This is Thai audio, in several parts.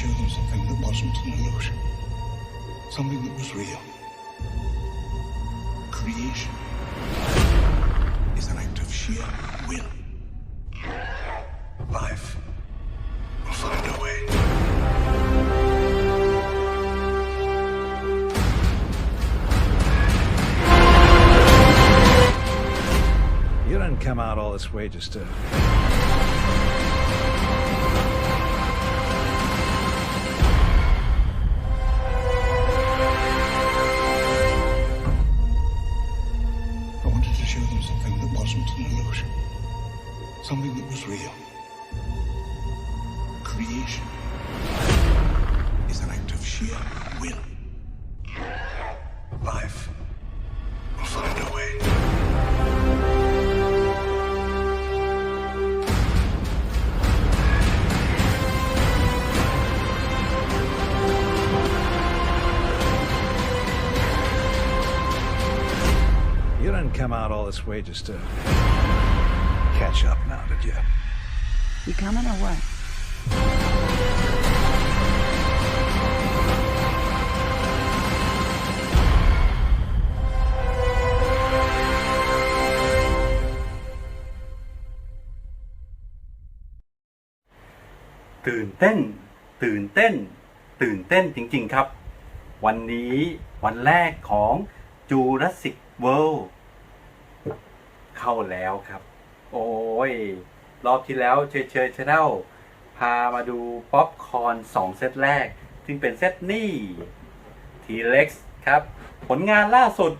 show them something that wasn't an illusion. Something that was real. Creation is an act of sheer will. Life will find a way. You didn't come out all this way just to. You didn't come out all this way just to. catch up now, did you? You coming or what? ตื่นเต้น ตื่นเต้น ตื่นเต้นจริง ๆ ครับ วันนี้วันแรกของ Jurassic World เข้าแล้วครับ โอ้ย รอบที่แล้วเชยเชยชแนลพามาดูป๊อปคอร์นสองเซตแรก ซึ่งเป็นเซตนี่ T-Rex ครับ ผลงานล่าสุด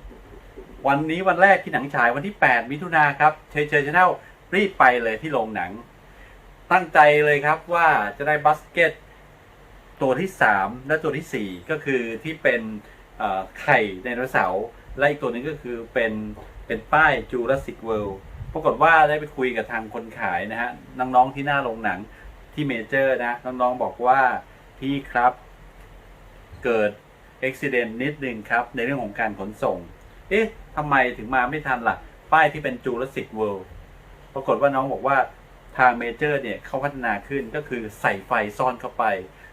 วันนี้วันแรกที่หนังฉายวันที่ 8 มิถุนาครับเชยเชยชแนลรีบไปเลยที่โรงหนัง ตั้งใจเลยครับว่าจะได้บัสเกตตัวที่ 3 และตัวทีสี่4 ก็คือที่เป็นไข่ไดโนเสาร์ และอีกตัวหนึงก็คือเป็นเป็นป้าย Jurassic World ปรากฏว่าได้ไปคุยกับทางคนขายนะฮะน้องๆที่หน้าโรงหนังที่เมเจอร์นะน้องๆบอกว่าพี่ครับเกิดอุบิเหตุนิดนึงครับ ในเรื่องของการขนส่ง เอ๊ะทำไมถึงมาไม่ทันล่ะ ป้ายที่เป็น Jurassic World ปรากฏว่าน้องบอกว่าทางเมเจอร์เนี่ยเขาพัฒนาขึ้นก็คือใส่ไฟซ่อนเข้าไป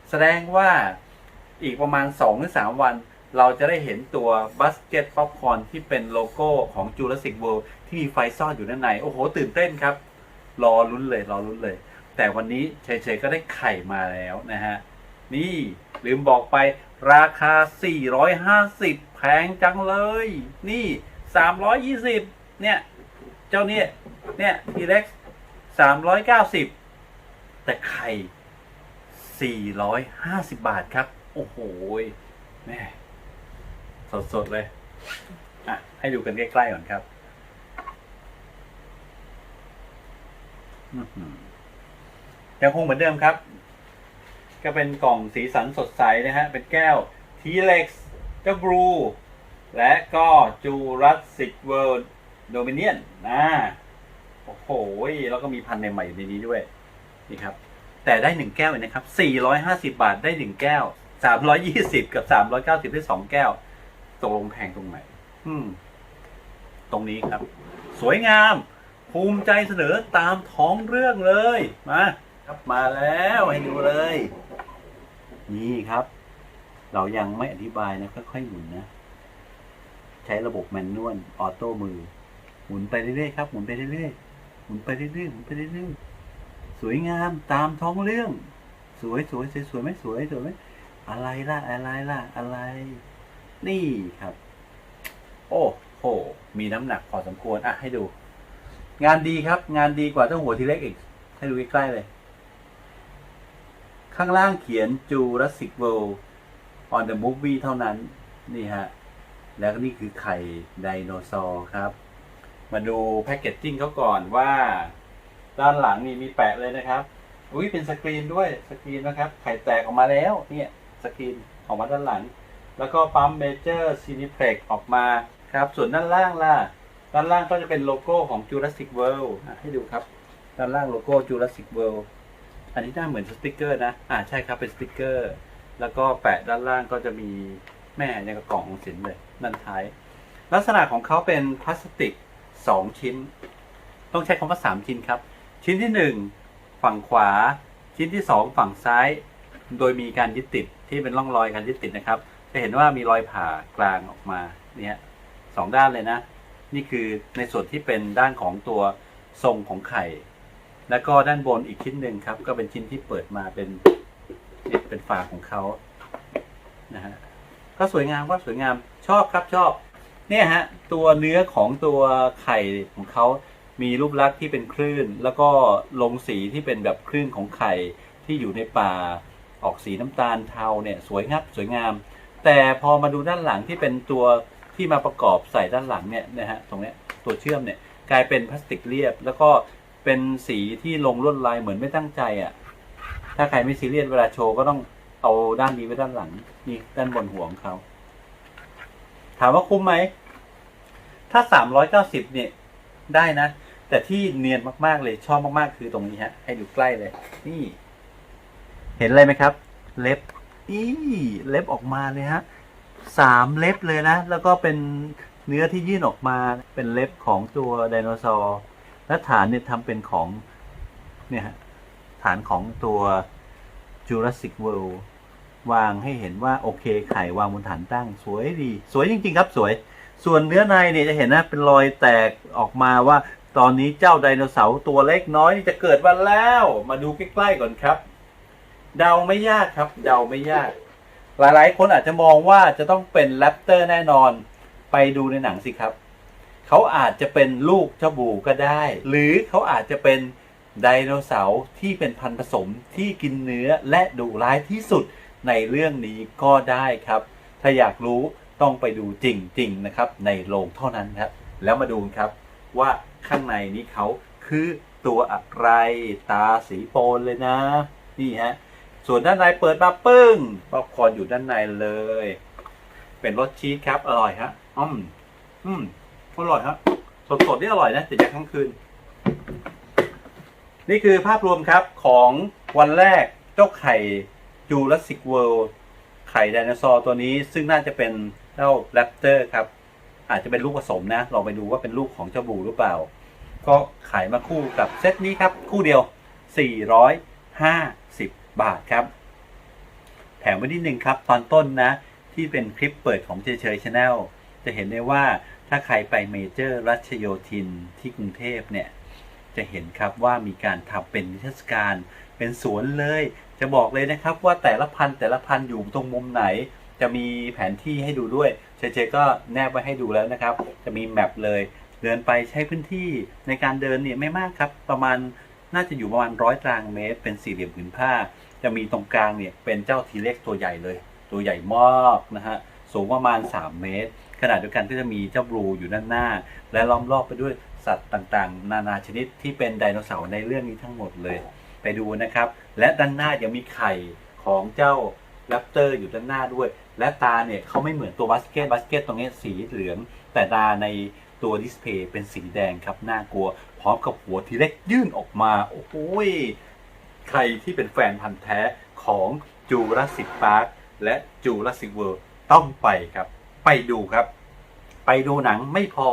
แสดงว่าอีกประมาณ2หรือ3วัน เราจะได้เห็นตัวบัสเกตป๊อปคอนที่เป็นโลโก้ของ Jurassic World ที่มีไฟซ่อนอยู่ด้านใน โอ้โห ตื่นเต้นครับ รอลุ้นเลย รอลุ้นเลย แต่วันนี้เฉยๆก็ได้ไข่มาแล้วนะฮะ นี่ลืมบอกไปราคา 450 แพงจังเลย นี่ 320 เนี่ย เจ้าเนี่ย เนี่ยทีเล็ก390 แต่ไข่ 450 บาทครับ โอ้โหแม่ สดๆเลย อะ ให้ดูกันใกล้ๆก่อนครับยังคงเหมือนเดิมครับ ก็เป็นกล่องสีสันสดใสนะฮะ เป็นแก้ว T-Rex เจ้าบรู และก็ Jurassic World Dominion นนะโอ้โห แล้วก็มีพันธุ์ใหม่ๆอยู่ในนี้ด้วย นี่ครับ แต่ได้หนึ่งแก้วเองนะครับ 450 บาทได้หนึ่งแก้ว 320 กับ 390 ได้สองแก้ว ตกลงแพงตรงไหน อืม ตรงนี้ครับ สวยงาม ภูมิใจเสนอตามท้องเรื่องเลย มา ครับมาแล้วให้ดูเลย นี่ครับ เรายังไม่อธิบายนะค่อยๆหมุนนะ ใช้ระบบแมนนวลออโต้มือ หมุนไปเรื่อยๆครับ หมุนไปเรื่อยๆหมุนไปเรื่อยๆหมุนไปเรื่อยๆสวยงามตามท้องเรื่อง สวยสวยสวยสวยไหมสวยสวยไหมอะไรล่ะอะไรล่ะอะไร นี่ครับ โอ้โห มีน้ำหนักพอสมควร อะ ให้ดู งานดีครับ งานดีกว่าเจ้าหัวทีเล็กอีก ให้ดูใกล้ๆเลย ข้างล่างเขียน Jurassic World on the movie เท่านั้น นี่ฮะ แล้วก็นี่คือไข่ไดโนเสาร์ครับ มาดูแพคเกจจิ้งเขาก่อนว่า ด้านหลังนี่มีแปะเลยนะครับ อุ้ยเป็นสกรีนด้วย สกรีนนะครับ ไข่แตกออกมาแล้ว เนี่ย สกรีนออกมาด้านหลัง แล้วก็ปั๊มเมเจอร์ซีนิเพล็กออกมาครับ ส่วนด้านล่างล่ะ ด้านล่างก็จะเป็นโลโก้ของ Jurassic World ให้ดูครับ ด้านล่างโลโก้ Jurassic World อันนี้หน้าเหมือนสติกเกอร์นะ อ่าใช่ครับเป็นสติกเกอร์ แล้วก็แปะด้านล่างก็จะมีแม่ในกระกล่องของสินเลยด้านท้าย ลักษณะของเขาเป็นพลาสติกสองชิ้น ต้องใช้คำว่าสามชิ้นครับ ชิ้นที่หนึ่งฝั่งขวา ชิ้นที่สองฝั่งซ้าย โดยมีการยึดติดที่เป็นร่องรอยการยึดติดนะครับ จะเห็นว่ามีรอยผ่ากลางออกมาเนี่ยสองด้านเลยนะ นี่คือในส่วนที่เป็นด้านของตัวทรงของไข่ แล้วก็ด้านบนอีกชิ้นหนึ่งครับ ก็เป็นชิ้นที่เปิดมาเป็นเนี่ยเป็นฝาของเขานะฮะก็สวยงามก็สวยงามชอบครับชอบ เนี่ยฮะ ตัวเนื้อของตัวไข่ของเขามีรูปลักษณ์ที่เป็นคลื่น แล้วก็ลงสีที่เป็นแบบคลื่นของไข่ที่อยู่ในป่าออกสีน้ำตาลเทาเนี่ย สวยงับสวยงาม แต่พอมาดูด้านหลังที่เป็นตัวที่มาประกอบใส่ด้านหลังเนี่ยนะฮะตรงเนี้ยตัวเชื่อมเนี่ยกลายเป็นพลาสติกเรียบ แล้วก็เป็นสีที่ลงลวดลายเหมือนไม่ตั้งใจอะ่ะ ถ้าใครไม่ซีเรียสเวลาโชว์ก็ต้องเอาด้านนี้ไว้ด้านหลังนี่ด้านบนหัวของเขา ถามว่าคุ้มไหม ถ้าสามร้อยเก้าสิบเนี่ยได้นะ แต่ที่เนียนมากๆเลยชอบมากๆคือตรงนี้ฮะ ให้ดูใกล้เลย นี่ เห็นอะไรไหมครับ เล็บ อีเล็บออกมาเลยฮะสามเล็บเลยนะ แล้วก็เป็นเนื้อที่ยื่นออกมาเป็นเล็บของตัวไดโนเสาร์และฐานเนี่ยทำเป็นของเนี่ยฮะฐานของตัว Jurassic World วางให้เห็นว่าโอเคไข่วางบนฐานตั้ง สวยดี สวยจริง ๆ ครับสวย ส่วนเนื้อในเนี่ยจะเห็นนะเป็นรอยแตกออกมาว่า ตอนนี้เจ้าไดโนเสาร์ตัวเล็กน้อยจะเกิดวันแล้ว มาดูใกล้ๆก่อนครับ เดาไม่ยากครับเดาไม่ยาก หลายๆ คนอาจจะมองว่าจะต้องเป็นแรปเตอร์แน่นอนไปดูในหนังสิครับ เขาอาจจะเป็นลูกเจ้าบูก็ได้ หรือเขาอาจจะเป็นไดโนเสาร์ที่เป็นพันธุ์ผสมที่กินเนื้อและดุร้ายที่สุดในเรื่องนี้ก็ได้ครับ ถ้าอยากรู้ต้องไปดูจริง ๆ นะครับ ในโรงเท่านั้นครับ แล้วมาดูครับว่าข้างในนี้เขาคือตัวอะไรตาสีโปนเลยนะ นี่ฮะ ส่วนด้านในเปิดมาปึ้งป๊อปคอร์นอยู่ด้านในเลย เป็นรสชีสครับอร่อยฮะอืมอืมอร่อยฮะสดๆนี่อร่อยนะแต่จากทั้งคืน นี่คือภาพรวมครับของวันแรกเจ้าไข่จูราสสิกเวิลด์ไข่ไดโนเสาร์ตัวนี้ซึ่งน่าจะเป็นเจ้าแรปเตอร์ครับ อาจจะเป็นลูกผสมนะ ลองไปดูว่าเป็นลูกของเจ้าบูหรือเปล่า ก็ขายมาคู่กับเซตนี้ครับ คู่เดียว 450 บาทครับ แถมไว้นิดนึงครับ ตอนต้นนะ ที่เป็นคลิปเปิดของเฉยเฉยชาแนลจะเห็นได้ว่าถ้าใครไปเมเจอร์รัชโยธินที่กรุงเทพเนี่ย จะเห็นครับว่ามีการทำเป็นนิทรรศการ เป็นสวนเลย จะบอกเลยนะครับว่าแต่ละพันธ์แต่ละพันธ์อยู่ตรงมุมไหน จะมีแผนที่ให้ดูด้วยเฉยๆก็แนบไว้ให้ดูแล้วนะครับ จะมีแมปเลยเดินไปใช้พื้นที่ในการเดินเนี่ยไม่มากครับ ประมาณน่าจะอยู่ประมาณร้อยตารางเมตร เป็นสี่เหลี่ยมผืนผ้า จะมีตรงกลางเนี่ยเป็นเจ้าทีเล็กตัวใหญ่เลย ตัวใหญ่มากนะฮะสูงประมาณ 3 เมตรขณะเดียวกันก็จะมีเจ้าบลูอยู่ด้านหน้า และล้อมรอบไปด้วยสัตว์ต่างๆ นานาชนิดที่เป็นไดโนเสาร์ในเรื่องนี้ทั้งหมดเลย ไปดูนะครับ และด้านหน้ายังมีไข่ของเจ้าแรปเตอร์อยู่ด้านหน้าด้วย และตาเนี่ยเขาไม่เหมือนตัวบาสเกตบาสเกตตรงนี้สีเหลือง แต่ตาในตัวดิสเพย์เป็นสีแดงครับน่ากลัว พร้อมกับหัวทีเล็กยื่นออกมา โอ้โหย ใครที่เป็นแฟนพันธ์แท้ของจูราสสิกพาร์คและจูราสสิกเวิลด์ต้องไปครับ ไปดูครับ ไปดูหนังไม่พอ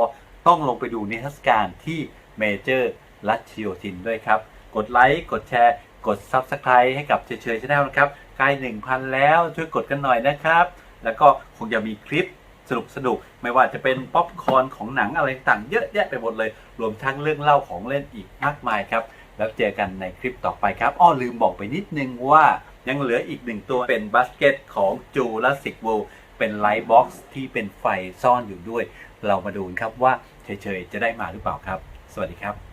ต้องลงไปดูนิทรรศการที่เมเจอร์รัชโยธินด้วยครับ กดไลค์กดแชร์กด Subscribe ให้กับเฉยเฉยชาแนลนะครับใกล้1,000 แล้วช่วยกดกันหน่อยนะครับ แล้วก็คงจะมีคลิปสนุกสนุกๆไม่ว่าจะเป็นป๊อปคอร์นของหนังอะไรต่างเยอะแยะไปหมดเลย รวมทั้งเรื่องเล่าของเล่นอีกมากมายครับ แล้วเจอกันในคลิปต่อไปครับ อ้อลืมบอกไปนิดนึงว่ายังเหลืออีกหนึ่งตัวเป็นบาสเกตของจูลาสิกวูเป็นไลท์บ็อกซ์ที่เป็นไฟซ่อนอยู่ด้วย เรามาดูครับว่าเฉยๆจะได้มาหรือเปล่าครับ สวัสดีครับ